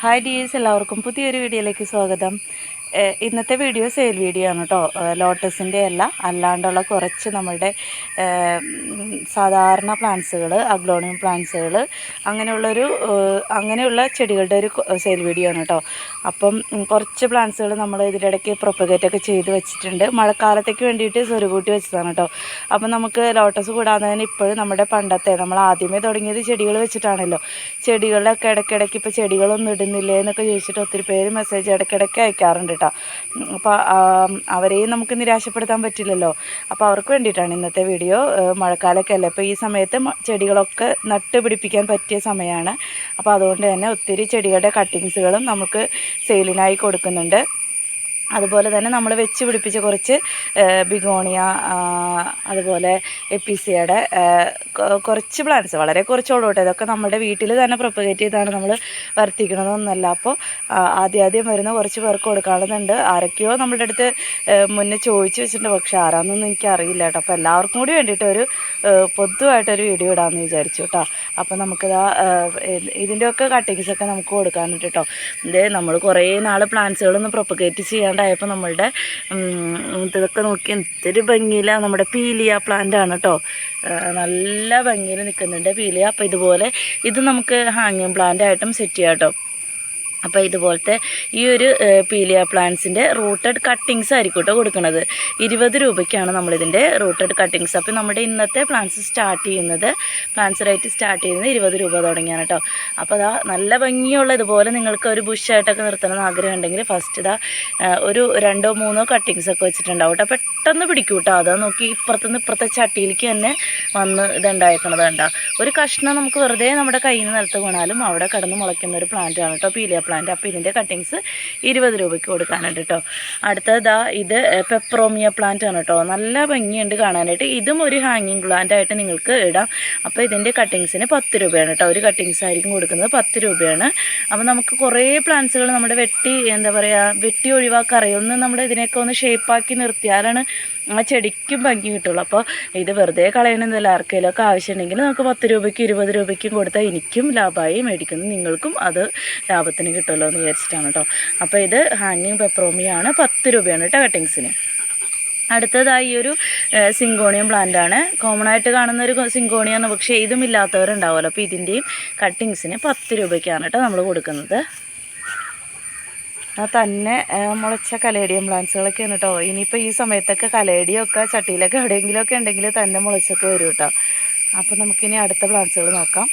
Hi dears എല്ലാവർക്കും പുതിയൊരു വീഡിയോയിലേക്ക് സ്വാഗതം. ഇന്നത്തെ വീഡിയോ സെയിൽ വീഡിയോ ആണ് കേട്ടോ ലോട്ടസിന്റെ അല്ല. അല്ലാണ്ടുള്ള കുറച്ച് നമ്മുടെ സാധാരണ പ്ലാന്റ്സുകൾ അഗ്ലോണിയം പ്ലാന്റ്സുകൾ അങ്ങനെയുള്ളൊരു അങ്ങനെയുള്ള ചെടികളുടെ ഒരു സെയിൽ വീഡിയോ ആണ് കേട്ടോ അപ്പം കുറച്ച് പ്ലാന്റ്സുകൾ നമ്മൾ ഇതിനിടയ്ക്ക് പ്രൊപ്പഗേറ്റ് ഒക്കെ ചെയ്ത് വെച്ചിട്ടുണ്ട്. മഴക്കാലത്തേക്ക് വേണ്ടിയിട്ട് സ്വരുകൂട്ടി വെച്ചതാണ് കേട്ടോ അപ്പം നമുക്ക് ലോട്ടസ് കൂടാതെ തന്നെ ഇപ്പോഴും നമ്മുടെ പണ്ടത്തെ നമ്മൾ ആദ്യമേ തുടങ്ങിയത് ചെടികൾ വെച്ചിട്ടാണല്ലോ. ചെടികളിലൊക്കെ ഇടയ്ക്കിടയ്ക്ക് ഇപ്പോൾ ചെടികളൊന്നും ഇടുന്നില്ലേ എന്നൊക്കെ ചോദിച്ചിട്ട് ഒത്തിരി പേര് മെസ്സേജ് ഇടയ്ക്കിടയ്ക്ക് അയക്കാറുണ്ട് കേട്ടോ അപ്പോൾ അവരെയും നമുക്ക് നിരാശപ്പെടുത്താൻ പറ്റില്ലല്ലോ. അപ്പോൾ അവർക്ക് വേണ്ടിയിട്ടാണ് ഇന്നത്തെ വീഡിയോ മഴക്കാലമൊക്കെ അല്ലേ? അപ്പോൾ ഈ സമയത്ത് ചെടികളൊക്കെ നട്ട് പിടിപ്പിക്കാൻ പറ്റിയ സമയമാണ് അപ്പോൾ അതുകൊണ്ട് തന്നെ ഒത്തിരി ചെടികളുടെ കട്ടിങ്സുകളും നമുക്ക് സെയിലിനായി കൊടുക്കുന്നുണ്ട്. അതുപോലെ തന്നെ നമ്മൾ വെച്ച് പിടിപ്പിച്ച കുറച്ച് ബിഗോണിയ അതുപോലെ കൊ- കുറച്ച് പ്ലാന്റ്സ് വളരെ കുറച്ചോളൂ കേട്ടോ. ഇതൊക്കെ നമ്മുടെ വീട്ടിൽ തന്നെ പ്രൊപ്പഗേറ്റ് ചെയ്താണ് നമ്മൾ വർത്തിക്കണതൊന്നല്ല അപ്പോൾ ആദ്യം ആദ്യം വരുന്ന കുറച്ച് പേർക്ക് കൊടുക്കാനുള്ളതുണ്ട്. ആരൊക്കെയോ നമ്മുടെ അടുത്ത് മുന്നേ ചോദിച്ചു വെച്ചിട്ടുണ്ട്. പക്ഷേ ആരാന്നൊന്നും എനിക്ക് അറിയില്ല കേട്ടോ. അപ്പോൾ എല്ലാവർക്കും കൂടി വേണ്ടിയിട്ട് ഒരു പൊതുവായിട്ടൊരു വീഡിയോ ഇടാമെന്ന് വിചാരിച്ചു കേട്ടോ. അപ്പോൾ നമുക്കിതാ ഇതിന്റെയൊക്കെ കട്ടിങ്സൊക്കെ നമുക്ക് കൊടുക്കാനുണ്ട് കേട്ടോ. ഇത് നമ്മൾ കുറേ നാൾ പ്ലാന്റ്സുകളൊന്നും പ്രൊപ്പഗേറ്റ് ചെയ്യാണ്ടായപ്പോൾ നമ്മളുടെ ഇതൊക്കെ നോക്കി എന്തൊരു ഭംഗിയില്ല നമ്മുടെ പീലിയ പ്ലാന്റ് ആണ് കേട്ടോ നല്ല ഭംഗിയിൽ നിൽക്കുന്നുണ്ട് പീലിയ. അപ്പോൾ ഇതുപോലെ ഇത് നമുക്ക് ഹാങ്ങിങ് പ്ലാന്റ് ആയിട്ടും സെറ്റ് ചെയ്യാം കേട്ടോ അപ്പോൾ ഇതുപോലത്തെ ഈ ഒരു പീലിയ പ്ലാന്റ്സിന്റെ റൂട്ടഡ് കട്ടിങ്സ് ആയിരിക്കും കേട്ടോ കൊടുക്കുന്നത് ഇരുപത് രൂപയ്ക്കാണ് നമ്മളിതിന്റെ റൂട്ടഡ് കട്ടിങ്സ്. അപ്പോൾ നമ്മുടെ ഇന്നത്തെ പ്ലാന്റ്സ് സ്റ്റാർട്ട് ചെയ്യുന്നത് പ്ലാന്റ്സ് റേറ്റ് സ്റ്റാർട്ട് ചെയ്യുന്നത് ഇരുപത് രൂപ തുടങ്ങിയാണ് കേട്ടോ അപ്പോൾ അതാ നല്ല ഭംഗിയുള്ള ഇതുപോലെ നിങ്ങൾക്ക് ഒരു ബുഷായിട്ടൊക്കെ നിർത്തണമെന്ന് ആഗ്രഹം ഉണ്ടെങ്കിൽ ഫസ്റ്റ് ഇതാ ഒരു രണ്ടോ മൂന്നോ കട്ടിങ്സ് ഒക്കെ വെച്ചിട്ടുണ്ടാവും കേട്ടോ പെട്ടെന്ന് പിടിക്കും കേട്ടോ അതാ നോക്കി ഇപ്പുറത്തുനിന്ന് ഇപ്പുറത്തെ ചട്ടിയിലേക്ക് തന്നെ വന്ന് ഇതുണ്ടായേക്കണത് കണ്ടോ. ഒരു കഷ്ണം നമുക്ക് വെറുതെ നമ്മുടെ കയ്യിൽ നിന്ന് നിലത്ത് വീണാലും അവിടെ കടന്ന് മുളയ്ക്കുന്ന ഒരു പ്ലാന്റ് ആണ് കേട്ടോ പീലിയ പ്ലാന്റ് അപ്പോൾ ഇതിന്റെ കട്ടിങ്സ് ഇരുപത് രൂപയ്ക്ക് കൊടുക്കാനുണ്ട് കേട്ടോ അടുത്തതാ ഇത് പെപ്രോമിയ പ്ലാന്റ് ആണ് കേട്ടോ നല്ല ഭംഗിയുണ്ട് കാണാനായിട്ട്. ഇതും ഒരു ഹാങ്ങിങ് പ്ലാന്റ് ആയിട്ട് നിങ്ങൾക്ക് ഇടാം. അപ്പോൾ ഇതിന്റെ കട്ടിങ്സിന് പത്ത് രൂപയാണ് കേട്ടോ ഒരു കട്ടിങ്സ് ആയിരിക്കും കൊടുക്കുന്നത് പത്ത് രൂപയാണ്. അപ്പോൾ നമുക്ക് കുറേ പ്ലാന്റ്സുകൾ നമ്മുടെ വെട്ടി എന്താ പറയുക വെട്ടി ഒഴിവാക്കാറിയൊന്ന് നമ്മുടെ ഇതിനെയൊക്കെ ഒന്ന് ഷേപ്പാക്കി നിർത്തിയാലാണ് ആ ചെടിക്കും ഭംഗി കിട്ടുള്ളൂ. അപ്പോൾ ഇത് വെറുതെ കളയണമെന്നില്ല ആർക്കെങ്കിലുമൊക്കെ ആവശ്യമുണ്ടെങ്കിൽ നമുക്ക് പത്ത് രൂപയ്ക്ക് ഇരുപത് രൂപയ്ക്കും കൊടുത്താൽ എനിക്കും ലാഭമായി മേടിക്കുന്നു. നിങ്ങൾക്കും അത് ലാഭത്തിന് കിട്ടുമല്ലോ എന്ന് വിചാരിച്ചിട്ടാണ് കേട്ടോ അപ്പോൾ ഇത് ഹാങ്ങിങ് പെപ്രോമിയാണ്. പത്ത് രൂപയാണ് കേട്ടോ കട്ടിങ്സിന്. അടുത്തതായി ഒരു സിങ്കോണിയം പ്ലാന്റ് ആണ്. കോമൺ ആയിട്ട് കാണുന്ന ഒരു സിങ്കോണിയാണ്. പക്ഷേ ഇതും ഇല്ലാത്തവരുണ്ടാവുമല്ലോ. അപ്പോൾ ഇതിന്റെയും കട്ടിങ്സിന് പത്ത് രൂപയ്ക്കാണ് കേട്ടോ നമ്മൾ കൊടുക്കുന്നത്. തന്നെ മുളച്ച കലേഡിയം പ്ലാന്റ്സുകളൊക്കെയാണ് കേട്ടോ ഇനിയിപ്പോൾ ഈ സമയത്തൊക്കെ കലേഡിയൊക്കെ ചട്ടിയിലൊക്കെ എവിടെയെങ്കിലുമൊക്കെ ഉണ്ടെങ്കിൽ തന്നെ മുളച്ചൊക്കെ വരും കേട്ടോ അപ്പോൾ നമുക്കിനി അടുത്ത പ്ലാന്റ്സുകൾ നോക്കാം.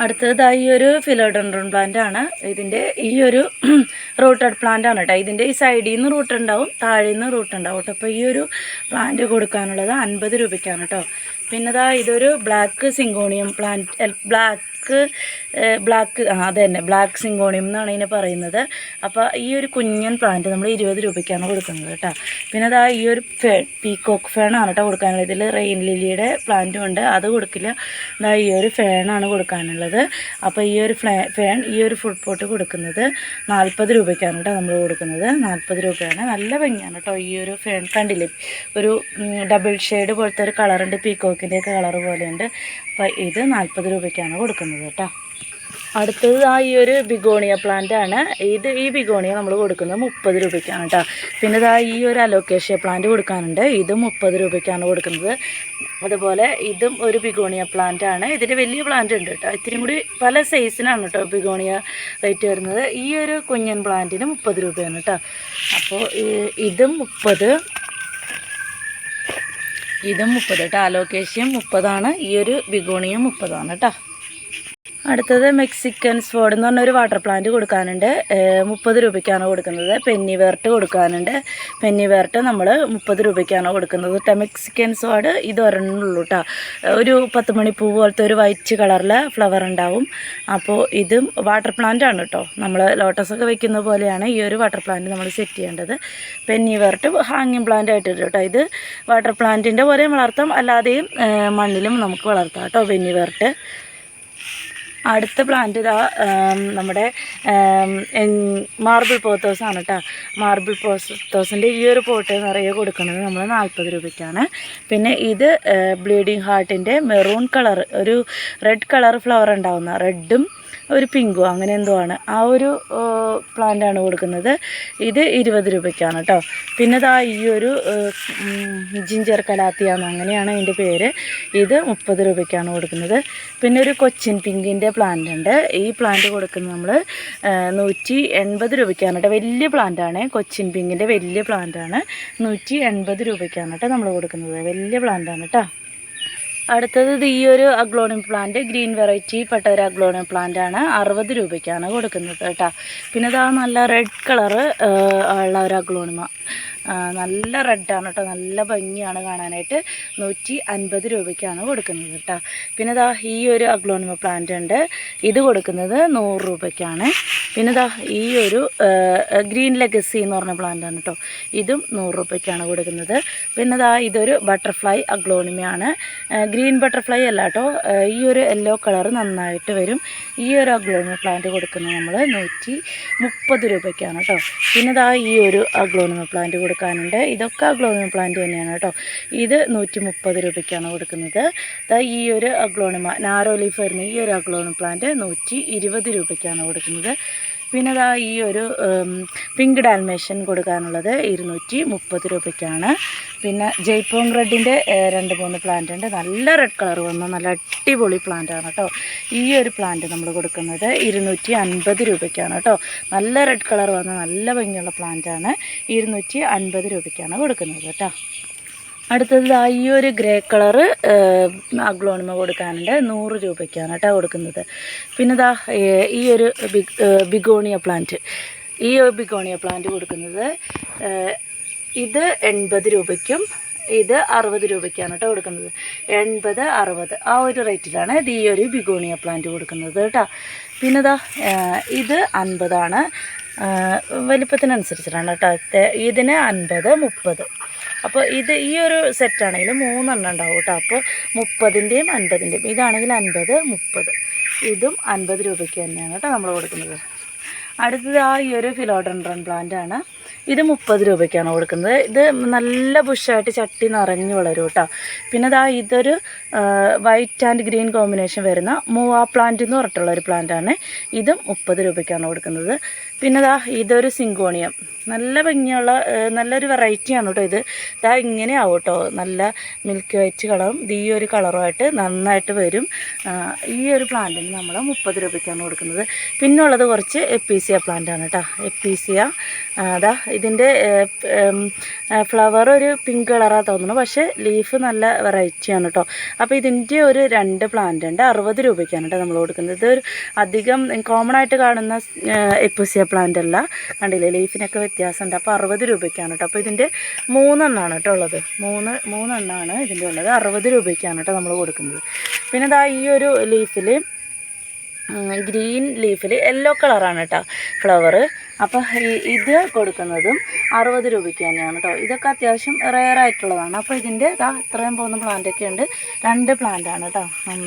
അടുത്തതായി ഒരു ഫിലോഡൻഡ്രോൺ പ്ലാന്റ് ആണ്. ഇതിന്റെ ഈ ഒരു റൂട്ടഡ് പ്ലാന്റ് ആണ് കേട്ടോ ഇതിന്റെ ഈ സൈഡിൽ നിന്ന് റൂട്ട് ഉണ്ടാവും താഴെ നിന്ന് റൂട്ട് ഉണ്ടാവും കേട്ടോ അപ്പോൾ ഈ ഒരു പ്ലാന്റ് കൊടുക്കാനുള്ളത് അൻപത് രൂപയ്ക്കാണ് കേട്ടോ പിന്നെ ദാ ഇതൊരു black syngonium plant black black black ആ അത് തന്നെ ബ്ലാക്ക് സിങ്കോണിയം എന്നാണ് ഇതിനെ പറയുന്നത്. അപ്പോൾ ഈ ഒരു കുഞ്ഞൻ പ്ലാന്റ് നമ്മൾ ഇരുപത് രൂപയ്ക്കാണ് കൊടുക്കുന്നത് കേട്ടോ. പിന്നെ അതാ ഈ ഒരു ഫേൺ പീക്കോക്ക് ഫേണാണ് കേട്ടോ കൊടുക്കാനുള്ളത്. ഇതിൽ റെയിൻ ലില്ലിയുടെ പ്ലാന്റും ഉണ്ട്. അത് കൊടുക്കില്ല. അതാ ഈ ഒരു ഫേണാണ് കൊടുക്കാനുള്ളത്. അപ്പോൾ ഈ ഒരു ഫ്ലേ ഫേൺ ഈ ഒരു ഫുഡ് പോട്ട് കൊടുക്കുന്നത് നാൽപ്പത് രൂപയ്ക്കാണ് കേട്ടോ നമ്മൾ കൊടുക്കുന്നത്. നാൽപ്പത് രൂപയാണ്. നല്ല ഭംഗിയാണ് കേട്ടോ ഈ ഒരു ഫേൺ കണ്ടില്ലേ? ഒരു ഡബിൾ ഷെയ്ഡ് പോലത്തെ ഒരു കളറുണ്ട് പീക്കോക്കിന്റെയൊക്കെ കളർ പോലെയുണ്ട്. അപ്പോൾ ഇത് നാൽപ്പത് രൂപയ്ക്കാണ് കൊടുക്കുന്നത്. കേട്ടോ. അടുത്തത് ആ ഈ ഒരു ബിഗോണിയ പ്ലാന്റ് ആണ്. ഇത് ഈ ബിഗോണിയ നമ്മൾ കൊടുക്കുന്നത് മുപ്പത് രൂപയ്ക്കാണ് കേട്ടോ. പിന്നെ ഇതാ ഈ ഒരു അലോക്കേഷ്യ പ്ലാന്റ് കൊടുക്കാനുണ്ട്. ഇത് മുപ്പത് രൂപയ്ക്കാണ് കൊടുക്കുന്നത്. അതുപോലെ ഇതും ഒരു ബിഗോണിയ പ്ലാന്റ് ആണ്. ഇതിന്റെ വലിയ പ്ലാന്റ് ഉണ്ട് കേട്ടോ. ഇത്തിരി കൂടി പല സൈസിനാണ് കേട്ടോ ബിഗോണിയ റേറ്റ് വരുന്നത്. ഈ ഒരു കുഞ്ഞൻ പ്ലാന്റിന് മുപ്പത് രൂപയാണ് കേട്ടോ. അപ്പോൾ ഇതും മുപ്പത്. ഇതും മുപ്പത് കേട്ടോ. അലോക്കേഷ്യം മുപ്പതാണ്. ഈ ഒരു ബിഗോണിയും മുപ്പതാണ് കേട്ടോ. അടുത്തത് മെക്സിക്കൻ സ്വാഡ് എന്ന് പറഞ്ഞൊരു വാട്ടർ പ്ലാന്റ് കൊടുക്കാനുണ്ട്. മുപ്പത് രൂപയ്ക്കാണ് കൊടുക്കുന്നത്. പെന്നി വേർട്ട് കൊടുക്കാനുണ്ട്. പെന്നി വേർട്ട് നമ്മൾ മുപ്പത് രൂപയ്ക്കാണ് കൊടുക്കുന്നത് കേട്ടോ മെക്സിക്കൻ സ്വാഡ് ഇത് ഒരെണ്ണുള്ളൂ കേട്ടോ ഒരു പത്ത് മണിപ്പൂ പോലത്തെ ഒരു വൈറ്റ് കളറിലെ ഫ്ലവർ ഉണ്ടാവും. അപ്പോൾ ഇതും വാട്ടർ പ്ലാന്റ് ആണ് കേട്ടോ നമ്മൾ ലോട്ടസൊക്കെ വെക്കുന്ന പോലെയാണ് ഈ ഒരു വാട്ടർ പ്ലാന്റ് നമ്മൾ സെറ്റ് ചെയ്യേണ്ടത്. പെന്നി വേർട്ട് ഹാങ്ങിങ് പ്ലാന്റ് ആയിട്ട് കേട്ടോ ഇത് വാട്ടർ പ്ലാന്റിന്റെ പോലെ വളർത്താം അല്ലാതെയും മണ്ണിലും നമുക്ക് വളർത്താം കേട്ടോ പെന്നി വേർട്ട്. അടുത്ത പ്ലാന്റ് ഇതാ നമ്മുടെ മാർബിൾ പോത്തോസ് ആണ് കേട്ടോ മാർബിൾ പോത്തോസിന്റെ ഈ ഒരു പോട്ട് നിറയെ കൊടുക്കുന്നത് നമ്മൾ നാൽപ്പത് രൂപയ്ക്കാണ്. പിന്നെ ഇത് ബ്ലീഡിങ് ഹാർട്ടിന്റെ മെറൂൺ കളർ ഒരു റെഡ് കളർ ഫ്ലവർ ഉണ്ടാവുന്ന റെഡും ഒരു പിങ്കോ അങ്ങനെ എന്തോ ആണ്. ആ ഒരു പ്ലാന്റാണ് കൊടുക്കുന്നത്. ഇത് ഇരുപത് രൂപയ്ക്കാണ് കേട്ടോ പിന്നെ ദാ ഈ ഒരു ജിഞ്ചർ കലാത്തിയാന്ന് അങ്ങനെയാണ് അതിന്റെ പേര്. ഇത് മുപ്പത് രൂപയ്ക്കാണ് കൊടുക്കുന്നത്. പിന്നെ ഒരു കൊച്ചിൻ പിങ്കിന്റെ പ്ലാന്റ് ഉണ്ട്. ഈ പ്ലാന്റ് കൊടുക്കുന്നത് നമ്മൾ നൂറ്റി എൺപത് രൂപയ്ക്കാണ് കേട്ടോ വലിയ പ്ലാന്റാണ് കൊച്ചിൻ പിങ്കിന്റെ വലിയ പ്ലാന്റാണ് നൂറ്റി എൺപത് രൂപയ്ക്കാണ് കേട്ടോ നമ്മൾ കൊടുക്കുന്നത്. വലിയ പ്ലാന്റാണ് കേട്ടോ അടുത്തത് ഇത് ഈ ഒരു അഗ്ലോണിയം പ്ലാന്റ് ഗ്രീൻ വെറൈറ്റി പെട്ട ഒരു അഗ്ലോണിയം പ്ലാന്റ് ആണ്. അറുപത് രൂപയ്ക്കാണ് കൊടുക്കുന്നത് കേട്ടോ. പിന്നെ ഇതാ നല്ല റെഡ് കളറ് ഉള്ള ഒരു അഗ്ലോണിമ. നല്ല റെഡാണ് കേട്ടോ നല്ല ഭംഗിയാണ് കാണാനായിട്ട്. നൂറ്റി അൻപത് രൂപയ്ക്കാണ് കൊടുക്കുന്നത് കേട്ടോ പിന്നെ ഇതാ ഈ ഒരു അഗ്ലോണിമ പ്ലാന്റ് ഉണ്ട്. ഇത് കൊടുക്കുന്നത് നൂറ് രൂപയ്ക്കാണ്. പിന്നെ ഇതാ ഈ ഒരു ഗ്രീൻ ലെഗസി എന്ന് പറഞ്ഞ പ്ലാന്റ് ആണ് കേട്ടോ ഇതും നൂറ് രൂപയ്ക്കാണ് കൊടുക്കുന്നത്. പിന്നെ ഇതാ ഇതൊരു ബട്ടർഫ്ലൈ അഗ്ലോണിമയാണ്. ഗ്രീൻ ബട്ടർഫ്ലൈ അല്ല കേട്ടോ ഈ ഒരു യെല്ലോ കളർ നന്നായിട്ട് വരും. ഈ ഒരു അഗ്ലോണിമ പ്ലാന്റ് കൊടുക്കുന്നത് നമ്മൾ നൂറ്റി മുപ്പത് രൂപയ്ക്കാണ് കേട്ടോ പിന്നെ ഇതാ ഈ ഒരു അഗ്ലോണിമ പ്ലാന്റ് കൊടുക്കാനുണ്ട്. ഇതൊക്കെ അഗ്ലോണിമ പ്ലാന്റ് തന്നെയാണ് കേട്ടോ. ഇത് നൂറ്റി മുപ്പത് രൂപയ്ക്കാണ് കൊടുക്കുന്നത്. ഈ ഒരു അഗ്ലോണിമ നാരോ ലീഫ് വരുന്ന ഈ ഒരു അഗ്ലോണിമ പ്ലാന്റ് നൂറ്റി ഇരുപത് രൂപയ്ക്കാണ് കൊടുക്കുന്നത്. പിന്നെ അതാ ഈ ഒരു പിങ്ക് ഡാൽമേഷൻ കൊടുക്കാനുള്ളത് ഇരുന്നൂറ്റി മുപ്പത് രൂപയ്ക്കാണ്. പിന്നെ ജയ്പോങ് റെഡിന്റെ രണ്ട് മൂന്ന് പ്ലാന്റ് ഉണ്ട്. നല്ല റെഡ് കളർ വന്ന നല്ല അടിപൊളി പ്ലാന്റ് ആണ് കേട്ടോ ഈ ഒരു പ്ലാന്റ് നമ്മൾ കൊടുക്കുന്നത് ഇരുന്നൂറ്റി അൻപത് രൂപയ്ക്കാണ് കേട്ടോ നല്ല റെഡ് കളർ വന്ന നല്ല ഭംഗിയുള്ള പ്ലാന്റ് ആണ്. ഇരുന്നൂറ്റി അൻപത് രൂപയ്ക്കാണ് കൊടുക്കുന്നത് കേട്ടോ അടുത്തത് ഈ ഒരു ഗ്രേ കളറ് അഗ്ലോണിമ കൊടുക്കാനുണ്ട്. നൂറ് രൂപയ്ക്കാണ് കേട്ടോ കൊടുക്കുന്നത്. പിന്നെ ഏ- ഈ ഒരു ബിഗോണിയ പ്ലാന്റ്. ഈ ബിഗോണിയ പ്ലാന്റ് കൊടുക്കുന്നത് ഇത് എൺപത് രൂപയ്ക്കും ഇത് അറുപത് രൂപയ്ക്കാണ് കേട്ടോ കൊടുക്കുന്നത്. എൺപത് അറുപത് ആ ഒരു റേറ്റിലാണ് ഇത് ഈ ഒരു ബിഗോണിയ പ്ലാന്റ് കൊടുക്കുന്നത് കേട്ടോ. പിന്നെ ദാ ഇത് അൻപതാണ്. വലിപ്പത്തിനനുസരിച്ചിട്ടാണ് കേട്ടോ. ഇതിന് അൻപത് മുപ്പത്. അപ്പോൾ ഇത് ഈ ഒരു സെറ്റാണെങ്കിൽ മൂന്നെണ്ണം ഉണ്ടാവും കേട്ടോ അപ്പോൾ മുപ്പതിന്റെയും അൻപതിന്റെയും ഇതാണെങ്കിൽ അൻപത് മുപ്പത്. ഇതും അൻപത് രൂപയ്ക്ക് തന്നെയാണ് കേട്ടോ നമ്മൾ കൊടുക്കുന്നത്. അടുത്തത് ആ ഈ ഒരു ഫിലോഡൻഡ്രൺ പ്ലാന്റ് ആണ്. ഇത് മുപ്പത് രൂപയ്ക്കാണ് കൊടുക്കുന്നത്. ഇത് നല്ല ബുഷായിട്ട് ചട്ടി നിറഞ്ഞു വളരും കേട്ടോ പിന്നെ ദാ ഇതൊരു വൈറ്റ് ആൻഡ് ഗ്രീൻ കോമ്പിനേഷൻ വരുന്ന മൂവാ പ്ലാന്റ് എന്ന് പറഞ്ഞിട്ടുള്ള ഒരു പ്ലാന്റാണ് ഇതും മുപ്പത് രൂപയ്ക്കാണ് കൊടുക്കുന്നത്. പിന്നെ ദാ ഇതൊരു സിങ്കോണിയം. നല്ല ഭംഗിയുള്ള നല്ലൊരു വെറൈറ്റിയാണ് കേട്ടോ ഇത്. ദാ ഇങ്ങനെ ആവും കേട്ടോ നല്ല മിൽക്ക് വൈറ്റ് കളറും ഈ ഒരു കളറുമായിട്ട് നന്നായിട്ട് വരും. ഈ ഒരു പ്ലാന്റിന് നമ്മൾ മുപ്പത് രൂപയ്ക്കാണ് കൊടുക്കുന്നത്. പിന്നെ പിന്നുള്ളത് കുറച്ച് എപ്പീസിയ പ്ലാന്റാണ് കേട്ടോ എപ്പീസിയ അതാ ഇതിന്റെ ഫ്ലവർ ഒരു പിങ്ക് കളറാണ് തോന്നുന്നു. പക്ഷേ ലീഫ് നല്ല വെറൈറ്റിയാണ് കേട്ടോ അപ്പോൾ ഇതിന്റെ ഒരു രണ്ട് പ്ലാന്റ് ഉണ്ട്. അറുപത് രൂപയ്ക്കാണ് കേട്ടോ നമ്മൾ കൊടുക്കുന്നത്. ഇത് ഒരു അധികം കോമൺ ആയിട്ട് കാണുന്ന എപ്പീസിയ പ്ലാന്റ് അല്ല. കണ്ടില്ലേ ലീഫിനൊക്കെ വ്യത്യാസമുണ്ട്. അപ്പോൾ അറുപത് രൂപയ്ക്കാണ് കേട്ടോ. അപ്പോൾ ഇതിന്റെ മൂന്നെണ്ണമാണ് കേട്ടോ ഉള്ളത്. മൂന്ന് മൂന്നെണ്ണമാണ് ഇതിന്റെ ഉള്ളത്. അറുപത് രൂപയ്ക്കാണ് കേട്ടോ നമ്മൾ കൊടുക്കുന്നത്. പിന്നെ ഇതാ ഈ ഒരു ലീഫിൽ ഗ്രീൻ ലീഫിൽ യെല്ലോ കളറാണ് കേട്ടോ ഫ്ലവർ അപ്പോൾ ഇത് കൊടുക്കുന്നതും അറുപത് രൂപയ്ക്ക് തന്നെയാണ് കേട്ടോ ഇതൊക്കെ അത്യാവശ്യം റെയർ ആയിട്ടുള്ളതാണ്. അപ്പോൾ ഇതിന്റെ ഇതാ ഇത്രയും പോകുന്ന പ്ലാന്റൊക്കെ ഉണ്ട്. രണ്ട് പ്ലാന്റ് ആണ് കേട്ടോ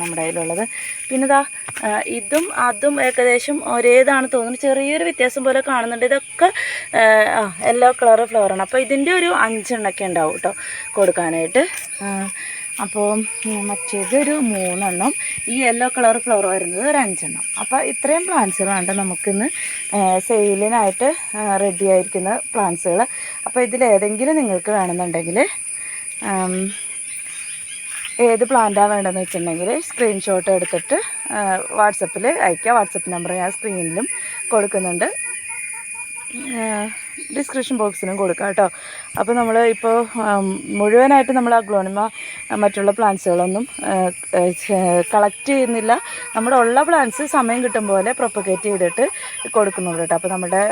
നമ്മുടെ കയ്യിലുള്ളത്. പിന്നെ ഇതാ ഇതും അതും ഏകദേശം ഒരേതാണ് തോന്നുന്നത് ചെറിയൊരു വ്യത്യാസം പോലെ കാണുന്നുണ്ട്. ഇതൊക്കെ യെല്ലോ കളർ ഫ്ലവറാണ് അപ്പോൾ ഇതിന്റെ ഒരു അഞ്ചെണ്ണൊക്കെ ഉണ്ടാവും കേട്ടോ കൊടുക്കാനായിട്ട്. അപ്പോൾ മറ്റേത് ഒരു മൂന്നെണ്ണം. ഈ യെല്ലോ കളർ ഫ്ലവർ വരുന്നത് ഒരു അഞ്ചെണ്ണം. അപ്പോൾ ഇത്രയും പ്ലാന്റ്സുകളാണ് നമുക്കിന്ന് സെയിലിനായിട്ട് റെഡി ആയിരിക്കുന്ന പ്ലാന്റ്സുകൾ അപ്പോൾ ഇതിലേതെങ്കിലും നിങ്ങൾക്ക് വേണമെന്നുണ്ടെങ്കിൽ ഏത് പ്ലാന്റാണ് വേണ്ടതെന്ന് വെച്ചിട്ടുണ്ടെങ്കിൽ സ്ക്രീൻഷോട്ട് എടുത്തിട്ട് വാട്സപ്പിൽ അയക്കുക വാട്സപ്പ് നമ്പർ ഞാൻ സ്ക്രീനിലും കൊടുക്കുന്നുണ്ട്. ഡിസ്ക്രിപ്ഷൻ ബോക്സിനും കൊടുക്കാം കേട്ടോ. അപ്പോൾ നമ്മൾ ഇപ്പോൾ മുഴുവനായിട്ട് നമ്മൾ ആ ഗ്ലോണിമ മറ്റുള്ള പ്ലാന്റ്സുകളൊന്നും കളക്ട് ചെയ്യുന്നില്ല. നമ്മുടെ ഉള്ള പ്ലാന്റ്സ് സമയം കിട്ടും പോലെ പ്രൊപ്പഗേറ്റ് ചെയ്തിട്ട് കൊടുക്കുന്നുണ്ട് കേട്ടോ. അപ്പോൾ നമ്മുടെ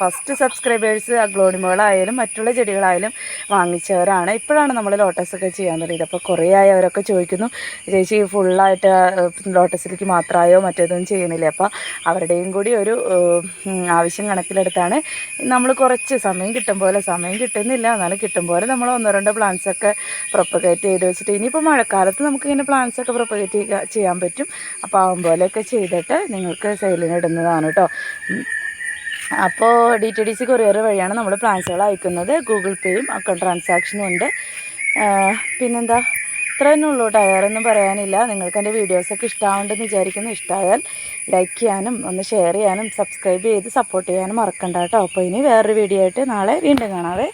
ഫസ്റ്റ് സബ്സ്ക്രൈബേഴ്സ് ആ ഗ്ലോണിമകളായാലും മറ്റുള്ള ചെടികളായാലും വാങ്ങിച്ചവരാണ്. ഇപ്പോഴാണ് നമ്മൾ ലോട്ടസ് ഒക്കെ ചെയ്യാൻ തുടങ്ങിയത്. അപ്പോൾ കുറേ ആയി അവരൊക്കെ ചോദിക്കുന്നു ചേച്ചി ഫുള്ളായിട്ട് ലോട്ടസിലേക്ക് മാത്രമായോ മറ്റേതൊന്നും ചെയ്യുന്നില്ലേ? അപ്പോൾ അവരുടെയും കൂടി ഒരു ആവശ്യം കണക്കിലെടുത്താണ്. നമ്മൾ കുറച്ച് സമയം കിട്ടും പോലെ സമയം കിട്ടുന്നില്ല. എന്നാലും കിട്ടും പോലെ നമ്മൾ ഒന്നോ രണ്ടോ പ്ലാന്റ്സ് ഒക്കെ പ്രൊപ്പഗേറ്റ് ചെയ്ത് വെച്ചിട്ട് ഇനിയിപ്പോൾ മഴക്കാലത്ത് നമുക്ക് ഇങ്ങനെ പ്ലാന്റ്സൊക്കെ പ്രൊപ്പഗേറ്റ് ചെയ്യാൻ പറ്റും. അപ്പോൾ ആവും പോലെയൊക്കെ ചെയ്തിട്ട് നിങ്ങൾക്ക് സെയിലിന് ഇടുന്നതാണ് കേട്ടോ. അപ്പോൾ D T D C courier വഴിയാണ് നമ്മൾ പ്ലാന്റ്സുകൾ അയക്കുന്നത്. ഗൂഗിൾ പേയും അക്കൗണ്ട് ട്രാൻസാക്ഷനും ഉണ്ട്. പിന്നെന്താ? ഇത്ര തന്നെ ഉള്ളൂ കേട്ടോ. വേറൊന്നും പറയാനില്ല. നിങ്ങൾക്ക് എന്റെ വീഡിയോസൊക്കെ ഇഷ്ടമാവുണ്ടെന്ന് വിചാരിക്കുന്നു. ഇഷ്ടമായാൽ ലൈക്ക് ചെയ്യാനും ഒന്ന് ഷെയർ ചെയ്യാനും സബ്സ്ക്രൈബ് ചെയ്ത് സപ്പോർട്ട് ചെയ്യാനും മറക്കണ്ട കേട്ടോ. അപ്പോൾ ഇനി വേറൊരു വീഡിയോ ആയിട്ട് നാളെ വീണ്ടും കാണാവേ.